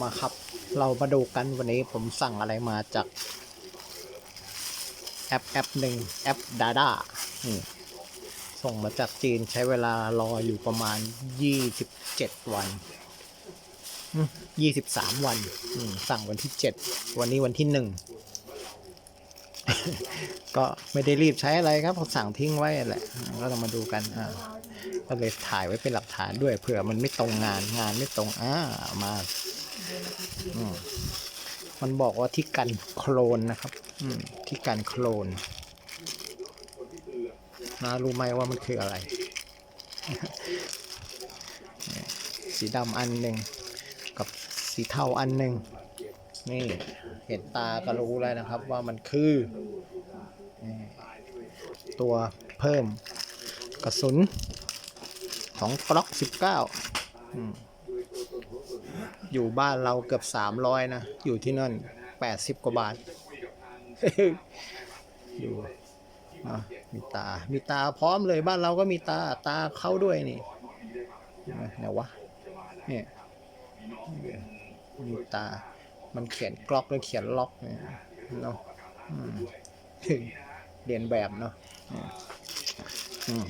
มาครับ เรามาดูกันวันนี้ผมสั่งอะไรมาจาก แอปแอปหนึ่งแอปดาด้านี่ส่งมาจากจีนใช้เวลารออยู่ประมาณ 27 วัน 23 วันอืมสั่งวันที่ 7 วันนี้วันที่ 1 ก็ไม่ได้รีบใช้อะไรครับผมสั่งทิ้งไว้แหละ ก็ต้องมาดูกันอ่าก็เลยถ่ายไว้เป็นหลักฐานด้วยเผื่อมันไม่ตรงงานงานไม่ตรงอ่ามา มันบอกว่าที่กันโคลนนะครับ อืมที่กันโคลนนะรู้ไหมว่ามันคืออะไร สีดำอันหนึ่งกับสีเทาอันหนึ่งนี่เห็นตาก็รู้แล้วนะครับว่ามันคือ ตัวเพิ่มกระสุนของกล็อก 19อืม อยู่บ้านเราเกือบ300นะ อยู่ที่นั่น80กว่าบาท อยู่มีตา มีตาพร้อมเลยบ้านเราก็มีตา ตาเข้าด้วยนี่ไหนวะเนี่ยมีตา มันเขียนกล็อกแล้วเขียนล็อกเนี่ยเนาะเรียนแบบเนาะอืมอืม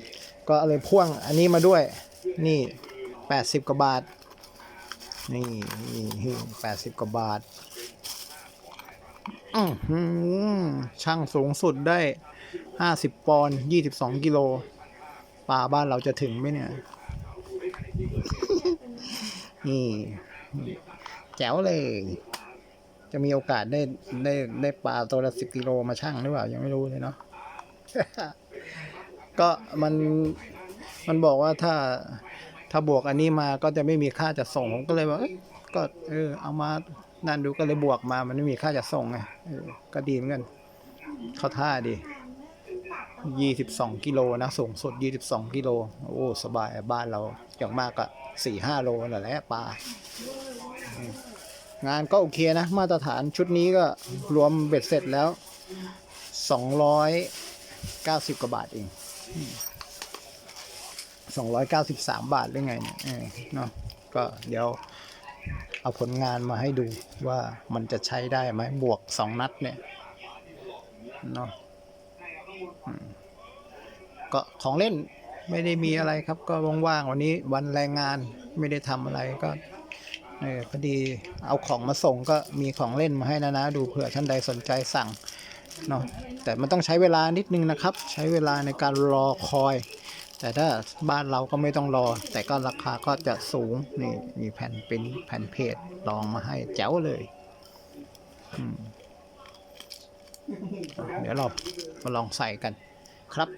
ก็เลยพ่วงอันนี้มาด้วย นี่แปดสิบกว่าบาท นี่นี่แปดสิบกว่าบาท อือหือช่างสูงสุดได้ห้าสิบปอนด์ยี่สิบสองกิโลปลาบ้านเราจะถึงไหมเนี่ย นี่แจ๋วเลย จะมีโอกาสได้ได้ได้ปลาตัวละสิบกิโลมาชั่งหรือเปล่า ยังไม่รู้เลยเนาะก็มันมันบอกว่าถ้า ถ้าบวกอันนี้มาก็จะไม่มีค่าจัดส่งผมก็เลยว่าเอ้ยก็เออเอามานั่นดูก็เลยบวกมา มันไม่มีค่าจัดส่งไงเออก็ดีเหมือนกันเข้าท่าดียี่สิบสองกิโลนะสูงสุดยี่สิบสองกิโลโอ้สบายบ้านเราอย่างมากก็สี่ห้าโลนั่นแหละปลางานก็โอเคนะ มาตรฐานชุดนี้ก็รวมเบ็ดเสร็จแล้วสองร้อยเก้าสิบกว่าบาทเอง สองร้อยเก้าสิบสามบาทหรือไงเนี่ยเนาะก็เดี๋ยวเอาผลงานมาให้ดูว่ามันจะใช้ได้ไหมบวกสองนัดเนี่ยเนาะก็ของเล่นไม่ได้มีอะไรครับ ก็ว่างๆวันนี้วันแรงงานไม่ได้ทำอะไรก็เออพอดีเอาของมาส่งก็มีของเล่นมาให้นะนะดูเผื่อท่านใดสนใจสั่งเนาะแต่มันต้องใช้เวลานิดนึงนะครับ ใช้เวลาในการรอคอย แต่ถ้าบ้านเราก็ไม่ต้องรอ แต่ก็ราคาก็จะสูง นี่มีแผ่นเป็นแผ่นเพจลองมาให้แจ๋วเลยเดี๋ยวเรามาลองใส่กันครับ